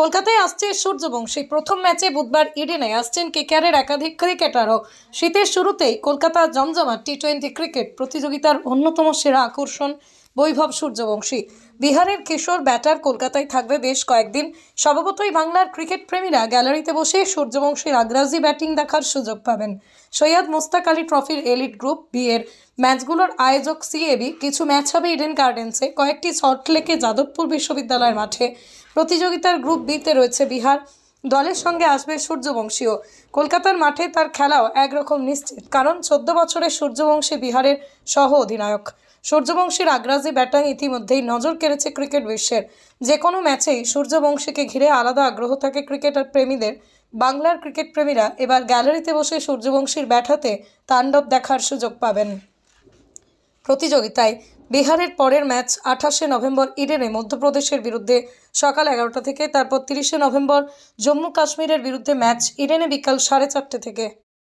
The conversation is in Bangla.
কলকাতায় আসছে সূর্যবংশী। প্রথম ম্যাচে বুধবার ইডেনে আসছেন কেকেআরের একাধিক ক্রিকেটারও। শীতের শুরুতেই কলকাতা জমজমাট টি টোয়েন্টি ক্রিকেট প্রতিযোগিতার অন্যতম সেরা আকর্ষণ। বৈভব সূর্যবংশী। বিহারের কিশোর ব্যাটার কলকাতায় থাকবে বেশ কয়েকদিন। স্বভাবতই বাংলার ক্রিকেট প্রেমীরা গ্যালারিতে বসে সূর্যবংশীর আগ্রাজি ব্যাটিং দেখার সুযোগ পাবেন। সৈয়দ মোস্তাক আলী ট্রফির এলিট গ্রুপ বি এর ম্যাচগুলোর আয়োজক সিএবি কিছু ম্যাচ হবে ইডেন গার্ডেন্সে। কয়েকটি সল্টলেকে যাদবপুর বিশ্ববিদ্যালয়ের মাঠে প্রতিযোগিতার গ্রুপ বিতে রয়েছে বিহার। দলের সঙ্গে আসবে সূর্যবংশীও। কলকাতার মাঠে তার খেলাও একরকম নিশ্চিত, কারণ চোদ্দ বছরের সূর্যবংশী বিহারের সহ অধিনায়ক সূর্যবংশীর আগ্রাজি ব্যাটাং ইতিমধ্যেই নজর কেড়েছে ক্রিকেট বিশ্বের। যে কোনো ম্যাচেই সূর্যবংশীকে ঘিরে আলাদা আগ্রহ থাকে ক্রিকেটার প্রেমীদের। বাংলার ক্রিকেট প্রেমীরা এবার গ্যালারিতে বসে সূর্যবংশীর ব্যাটাতে তাণ্ডব দেখার সুযোগ পাবেন। প্রতিযোগিতায় বিহারের পরের ম্যাচ আঠাশে নভেম্বর ইডেনে মধ্যপ্রদেশের বিরুদ্ধে সকাল এগারোটা থেকে, তারপর তিরিশে নভেম্বর জম্মু কাশ্মীরের বিরুদ্ধে ম্যাচ ইডেনে বিকাল সাড়ে চারটে থেকে।